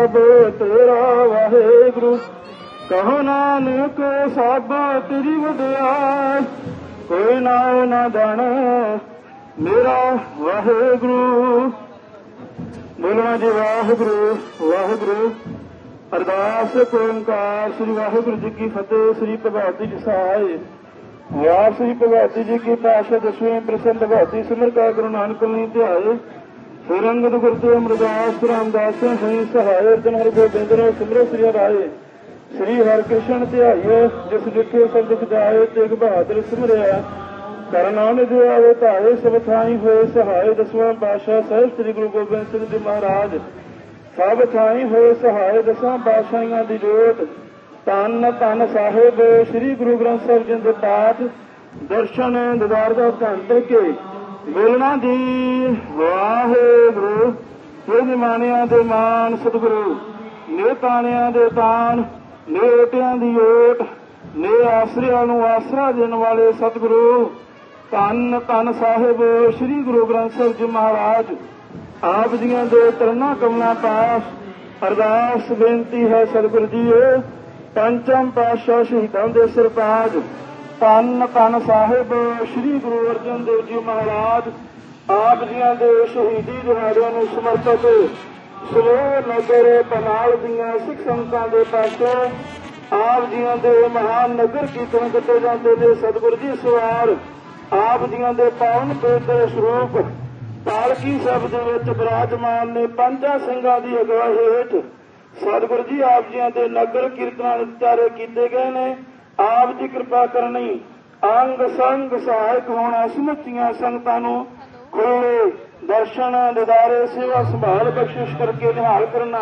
ਸਭ ਤੇਰਾ ਵਾਹਿਗੁਰੂ। ਕਹੋ ਨਾਨਕ ਸਭ ਤੇਰੀ ਵਡਿਆਈ। ਕੋਈ ਨਾਉ ਨਾ ਦਣ ਮੇਰਾ ਵਾਹਿਗੁਰੂ। ਬੋਲਣਾ ਜੀ, ਵਾਹਿਗੁਰੂ ਵਾਹਿਗੁਰੂ। ਅਰਦਾਸ ਓੰਕਾਰ ਸ੍ਰੀ ਵਾਹਿਗੁਰੂ ਜੀ ਕੀ ਫਤਿਹ, ਸ੍ਰੀ ਭਗਵਤੀ ਜੀ ਸਹਾਇ ਵਾਰ ਸ੍ਰੀ ਭਗਵਤੀ ਜੀ ਕੀ ਪਾਸ਼ਾ ਦਸਵੇਂ ਪ੍ਰਸੰਨ ਭਗਵਤੀ, ਸਿਮਰ ਕਾ ਗੁਰੂ ਨਾਨਕ ਲਈ ਧਿਆਏ। ਸੁਰੰਗਤ ਗੁਰਦੇ ਅਮਰਦਾਸ ਰਾਮਦਾਸ ਹੈ ਸਹਾਇ ਅਰਜਨ ਹਰਿ ਗੋਬਿੰਦ ਨੇ ਸਿਮਰੋ ਸ੍ਰੀ ਰਾਏ, ਸ੍ਰੀ ਹਰਿਕ੍ਰਿਸ਼ਨ ਧਿਆਇਓ ਜਿਸ ਜਿੱਥੇ ਸੰਦਿਖ ਜਾਏ ਤੇਗ ਬਹਾਦਰ ਸਿਮਰਿਆ। ਕਰਨਾਮ ਦੇ ਆਵੇ ਧਾਏ, ਸਭ ਥਾਈ ਹੋਏ ਸਹਾਇ ਦਸਵਾਂ ਪਾਸ਼ਾ ਸਾਹਿਬ ਸ੍ਰੀ ਗੁਰੂ ਗੋਬਿੰਦ ਸਿੰਘ ਜੀ ਮਹਾਰਾਜ। ਸਭ ਥਾਈ ਹੋਏ ਸਹਾਇ ਦਸਾਂ ਪਾਸ਼ਾਈਆਂ ਦੀ ਜੋਤ। ਤਨ ਤਨ ਸਾਹਿਬ, ਸ੍ਰੀ ਗੁਰੂ ਗ੍ਰੰਥ ਸਾਹਿਬ ਜੀ ਦੇ ਪਾਠ, ਦਰਸ਼ਨ, ਦਿਦਾਰ ਦਾ ਧੰਨ ਕੇ ਬੋਲਣਾ ਦੀ ਵਾਹਿਗੁਰੂ ਇਹ ਨਿਮਾਣਿਆਂ ਦੇ ਮਾਨ ਸਤਿਗੁਰੂ ਨੇ ਤਾਣਿਆਂ ਦੇ ਤਾਣ ਨੇ ਓਟਿਆਂ ਦੀ ਓਟ, ਨੇ ਆਸਰਿਆਂ ਨੂੰ ਆਸਰਾ ਦੇਣ ਵਾਲੇ ਸਤਿਗੁਰੂ। ਧੰਨ ਧੰਨ ਸਾਹਿਬ, ਸ੍ਰੀ ਗੁਰੂ ਗ੍ਰੰਥ ਸਾਹਿਬ ਜੀ ਮਹਾਰਾਜ, ਆਪ ਜੀਆਂ ਦੇ ਤਰਨਾ ਕਮਨਾ ਪਾਸ ਅਰਦਾਸ ਬੇਨਤੀ ਹੈ ਸਤਿਗੁਰੂ ਜੀਓ। ਪੰਚਮ ਪਾਤਸ਼ਾਹ ਸ਼ਹੀਦਾਂ ਦੇ ਸਰਤਾਜ ਧੰਨ ਧੰਨ ਸਾਹਿਬ, ਸ੍ਰੀ ਗੁਰੂ ਅਰਜਨ ਦੇਵ ਜੀ ਮਹਾਰਾਜ, ਆਪ ਜੀਆਂ ਦੇ ਸ਼ਹੀਦੀ ਦਿਹਾੜਿਆਂ ਨੂੰ ਸਮਰਪਿਤ ਸਲੋਹ ਨਗਰ ਪਨਾਲ ਦੀਆਂ ਸਿੱਖ ਸੰਗਤਾਂ ਦੇ ਪਾਸੋਂ ਆਪ ਜੀਆਂ ਦੇ ਮਹਾਨ ਨਗਰ ਕੀਰਤਨ ਕੀਤੇ ਜਾਂਦੇ ਨੇ। ਸਤਿਗੁਰੂ ਜੀ ਸਵਾਰ, ਆਪ ਜੀਆਂ ਦੇ ਪਾਵਨ ਪਵਿੱਤਰ ਸਰੂਪ, ਪਾਲਕੀ ਸਭ ਦੇ ਵਿੱਚ ਬਿਰਾਜਮਾਨ ਨੇ। ਪੰਜਾਂ ਸਿੰਘਾਂ ਦੀ ਅਗਵਾਈ ਹੇਠ ਸਤਿਗੁਰੂ ਜੀ ਆਪ ਜੀਆਂ ਦੇ ਨਗਰ ਕੀਰਤਨਾਂ ਵਿਚਾਰੇ ਕੀਤੇ ਗਏ ਨੇ। ਆਪ ਦੀ ਕਿਰਪਾ ਕਰਨੀ। ਅੰਗ ਸੰਗ ਸਹਾਇਕ ਹੋਣਾ, ਸਮੁੱਚੀਆਂ ਸੰਗਤਾਂ ਨੂੰ ਖੋਲੇ ਦਰਸ਼ਨ, ਦਿਦਾਰੇ, ਸੇਵਾ ਸੰਭਾਲ, ਬਖਸ਼ਿਸ਼ ਕਰਕੇ ਨਿਹਾਲ ਕਰਨਾ।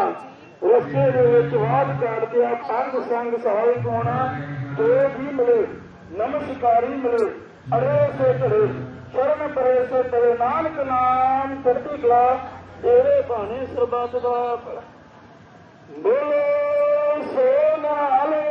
ਰਸਤੇ ਦੇ ਵਿੱਚ ਵਾਦ ਕਾਟਦੇ ਆ ਅੰਗ ਸੰਗ ਸਹਾਇਕ ਹੋਣਾ, ਜੋ ਵੀ ਮਿਲੇ, ਨਮਸਕਾਰੀ ਮਿਲੇ, ਅਰੇ ਸੇ ਚੜੇ ਸ਼ਰਨ ਪਰੇ ਸੇ ਤੇਰੇ ਨਾਨਕ ਨਾਮ ਚੜ੍ਹਦੀ ਕਲਾ, ਤੇਰੇ ਬਾਣੇ ਸਰਬੱਤ ਦਾ ਬੋਲੋ ਸੋਨਾਲੇ ਕਰਾ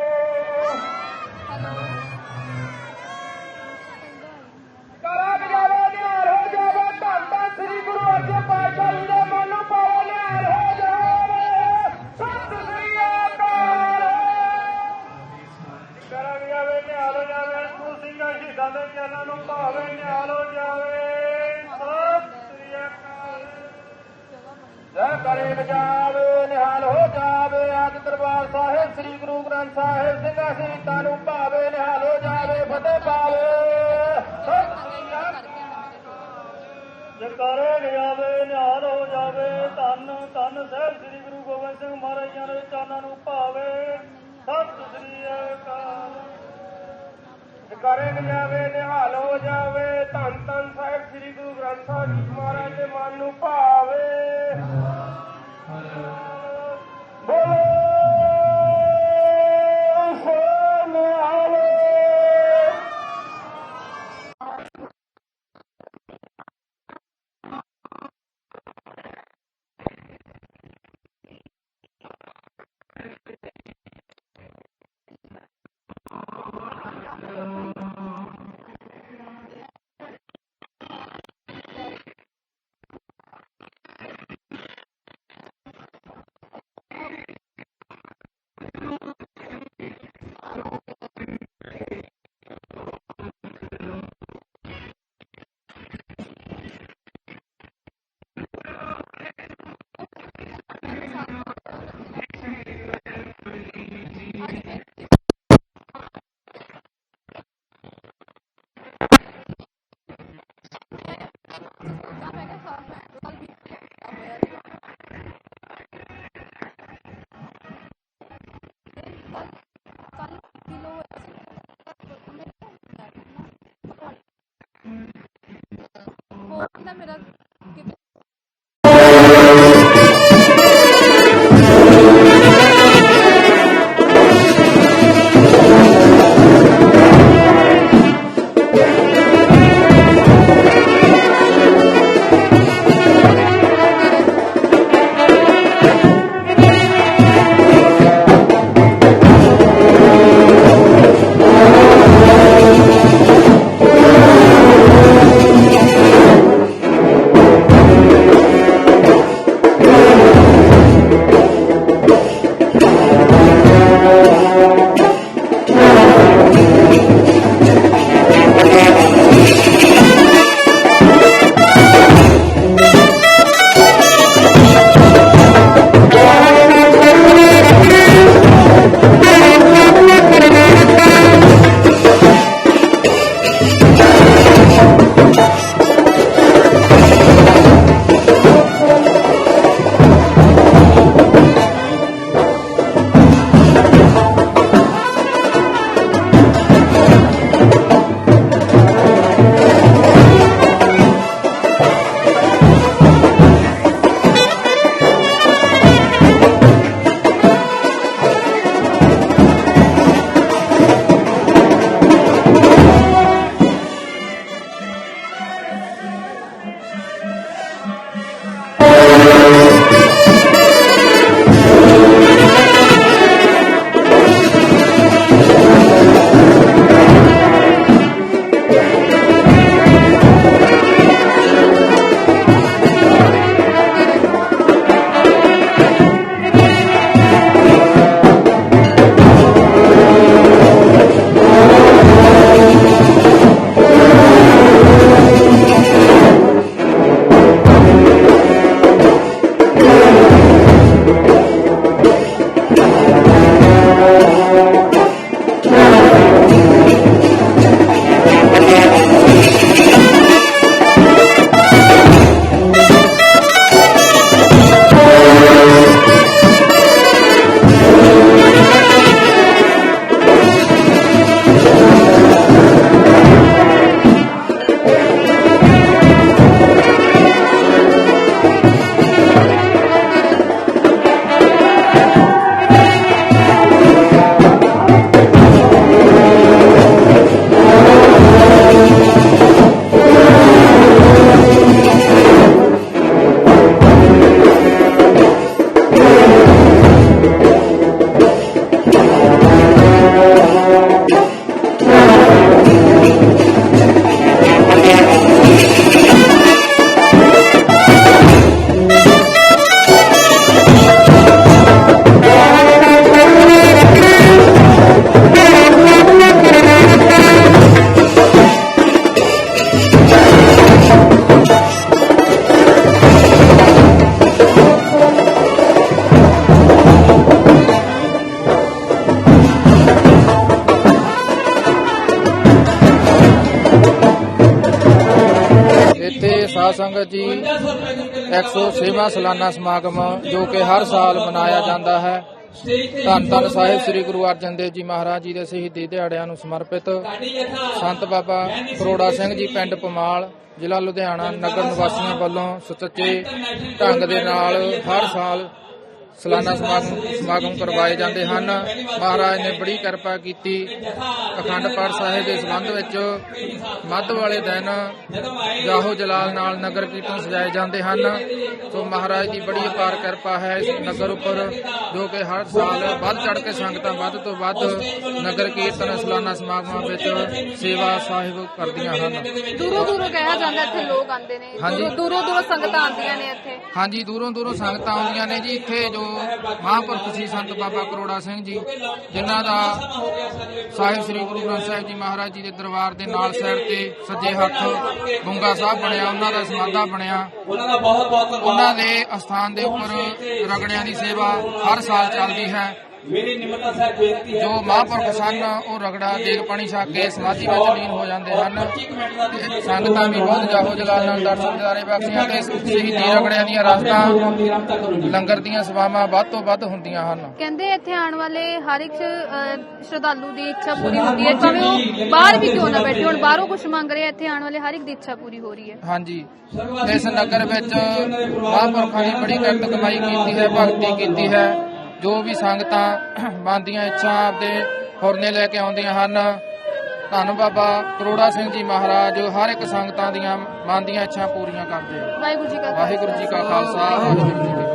ਜੈ ਜਾਵੇ ਨਿਹਾਲ ਹੋ ਜਾਵੇ ਅੱਜ ਦਰਬਾਰ ਸਾਹਿਬ, ਸ੍ਰੀ ਗੁਰੂ ਗ੍ਰੰਥ ਸਾਹਿਬ ਸਿੰਘਾਂ ਸ਼ਹੀਦਾਂ ਨੂੰ ਭਾਵੇ, ਨਿਹਾਲ ਹੋ ਜਾਵੇ, ਫਤਿਹ ਪਾਵੇ ਜਕਾਰੇ ਜਾਵੇ ਨਿਹਾਲ ਹੋ ਜਾਵੇ, ਧੰਨ ਧੰਨ ਸਾਹਿਬ ਸ੍ਰੀ ਗੁਰੂ ਗੋਬਿੰਦ ਸਿੰਘ ਮਹਾਰਾਜ ਜੀ ਦੇ ਚਰਨਾਂ ਨੂੰ ਭਾਵੇ। ਸਤਿ ਸ੍ਰੀ ਅਕਾਲ। ਜਕਾਰੇ ਜਾਵੇ ਨਿਹਾਲ ਹੋ ਜਾਵੇ, ਧੰਨ ਧੰਨ ਸਾਹਿਬ ਸ੍ਰੀ ਗੁਰੂ ਗ੍ਰੰਥ ਸਾਹਿਬ ਜੀ ਮਹਾਰਾਜ ਦੇ ਮਨ ਨੂੰ ਭਾਵੇ। ਬੋਲੋ ਸਾਧ ਸੰਗਤ ਜੀ 106ਵਾਂ ਸਾਲਾਨਾ ਸਮਾਗਮ ਜੋ ਕਿ ਹਰ ਸਾਲ ਮਨਾਇਆ ਜਾਂਦਾ ਹੈ। ਧੰਨ ਧੰਨ ਸਾਹਿਬ ਸ੍ਰੀ ਗੁਰੂ ਅਰਜਨ ਦੇਵ ਜੀ ਮਹਾਰਾਜ ਜੀ ਦੇ ਸ਼ਹੀਦੀ ਦਿਹਾੜਿਆਂ ਨੂੰ ਸਮਰਪਿਤ ਸੰਤ ਬਾਬਾ ਕਰੋੜਾ ਸਿੰਘ ਜੀ ਪਿੰਡ ਪਮਾਲ, ਜ਼ਿਲ੍ਹਾ ਲੁਧਿਆਣਾ, ਨਗਰ ਨਿਵਾਸੀਆਂ ਵੱਲੋਂ ਸੁਚੱਜੇ ਢੰਗ ਦੇ ਨਾਲ ਹਰ ਸਾਲ ਸਾਲਾਨਾ ਸਮਾਗਮ ਸਮਾਗਮ ਕਰਵਾਏ ਜਾਂਦੇ ਹਨ। ਮਹਾਰਾਜ ਨੇ ਬੜੀ ਕਿਰਪਾ ਕੀਤੀ। ਅਖੰਡ ਪਾਠ ਸਾਹਿਬ ਦੇ ਸੰਬੰਧ ਵਿੱਚ ਮੱਧ ਵਾਲੇ ਦਿਨ ਜਾਹੋ ਜਲਾਲ ਨਾਲ ਨਗਰ ਕੀਰਤਨ ਸਜਾਏ ਜਾਂਦੇ ਹਨ। ਸੋ ਮਹਾਰਾਜ ਦੀ ਬੜੀ ਅਪਾਰ ਕਿਰਪਾ ਹੈ ਇਸ ਨਗਰ ਉੱਪਰ ਜੋ ਕਿ ਹਰ ਸਾਲ ਵੱਧ ਚੜ ਕੇ ਸੰਗਤਾਂ ਵੱਧ ਤੋਂ ਵੱਧ ਨਗਰ ਕੀਰਤਨ ਸਾਲਾਨਾ ਸਮਾਗਮਾਂ ਵਿੱਚ ਸੇਵਾ ਸਾਹਿਬ ਕਰਦੀਆਂ ਹਨ। ਦੂਰੋਂ ਦੂਰੋਂ ਕਿਹਾ ਜਾਂਦਾ ਇੱਥੇ ਲੋਕ ਆਉਂਦੇ ਨੇ। ਦੂਰੋਂ ਦੂਰੋਂ ਸੰਗਤਾਂ ਆਉਂਦੀਆਂ ਨੇ ਇੱਥੇ। ਹਾਂਜੀ ਦੂਰੋਂ ਦੂਰੋਂ ਸੰਗਤਾਂ ਆਉਂਦੀਆਂ ਨੇ ਜੀ ਇੱਥੇ ਜੋ ਮਹਾਂਪੁਰਖ ਸੀ ਸੰਤ ਬਾਬਾ ਕਰੋੜਾ ਸਿੰਘ ਜੀ, ਜਿਨ੍ਹਾਂ ਦਾ ਸਾਹਿਬ ਸ੍ਰੀ ਗੁਰੂ ਗ੍ਰੰਥ ਸਾਹਿਬ ਜੀ ਮਹਾਰਾਜ ਜੀ ਦੇ ਦਰਬਾਰ ਦੇ ਨਾਲ ਸਾਈਡ ਤੇ ਸੱਜੇ ਹੱਥ ਗੁੰਗਾ ਸਾਹਿਬ ਬਣਿਆ, ਉਹਨਾਂ ਦਾ ਸਮਾਧਾ ਬਣਿਆ। ਉਹਨਾਂ ਦਾ ਬਹੁਤ ਬਹੁਤ ਉਹਨਾਂ ਦੇ ਅਸਥਾਨ ਦੇ ਉੱਪਰ ਰਗੜਿਆਂ ਦੀ ਸੇਵਾ ਹਰ ਸਾਲ ਚੱਲਦੀ ਹੈ। ਮੇਰੀ ਨਿਮਰਤਾ ਸਾਹਿਬ ਬੇਨਤੀ ਹੈ ਜੋ ਮਹਾਂਪੁਰਖ ਸਨ ਉਹ ਰਗੜਾ ਦੇਗ ਪਾਣੀ ਛਕ ਕੇ ਸਮਾਧੀ ਵਿੱਚ ਲੀਨ ਹੋ ਜਾਂਦੇ ਹਨ। ਸੰਗਤਾਂ ਵੀ ਬਹੁਤ ਜਾਹੋ ਜਲਾਲ ਨਾਲ ਦਰਸ਼ਨ ਦਿਦਾਰੇ ਬਖਸ਼ੀਆਂ ਤੇ ਸ਼ਹੀਦੀ ਰਗੜਿਆਂ ਦੀਆਂ ਰਾਸਤਾਂ ਲੰਗਰ ਦੀਆਂ ਸੇਵਾਵਾਂ ਵੱਧ ਤੋਂ ਵੱਧ ਹੁੰਦੀਆਂ ਹਨ। ਕਹਿੰਦੇ ਇੱਥੇ ਆਉਣ ਵਾਲੇ ਹਰ ਇੱਕ ਸ਼ਰਧਾਲੂ ਦੀ ਇੱਛਾ ਪੂਰੀ ਹੁੰਦੀ ਹੈ। ਭਾਵੇਂ ਉਹ ਬਾਹਰ ਵੀ ਕਿਉਂ ਨਾ ਬੈਠੇ ਹੁਣ ਬਾਹਰੋਂ ਕੁਝ ਮੰਗ ਰਹੇ ਇੱਥੇ ਆਉਣ ਵਾਲੇ ਹਰ ਇੱਕ ਦੀ ਇੱਛਾ ਪੂਰੀ ਹੋ ਰਹੀ ਹੈ। ਹਾਂਜੀ। ਇਸ ਨਗਰ ਵਿੱਚ ਮਹਾਂਪੁਰਖਾਂ ਨੇ ਬੜੀ ਕਿਰਤ ਕਮਾਈ ਕੀਤੀ ਹੈ ਭਗਤੀ ਕੀਤੀ ਹੈ। ਜੋ ਵੀ ਸੰਗਤਾਂ ਮਨ ਦੀਆਂ ਇੱਛਾ ਆਪਦੇ ਹੁਰਨੇ ਲੈ ਕੇ ਆਉਂਦੀਆਂ ਹਨ ਧੰਨ ਬਾਬਾ ਕਰੋੜਾ ਸਿੰਘ ਜੀ ਮਹਾਰਾਜ ਹਰ ਇੱਕ ਸੰਗਤਾਂ ਦੀਆਂ ਮਨ ਦੀਆਂ ਇੱਛਾ ਪੂਰੀਆਂ ਕਰਦੇ ਵਾਹਿਗੁਰੂ ਜੀ ਕਾ ਖਾਲਸਾ। ਵਾਹਿਗੁਰੂ ਜੀ ਕਾ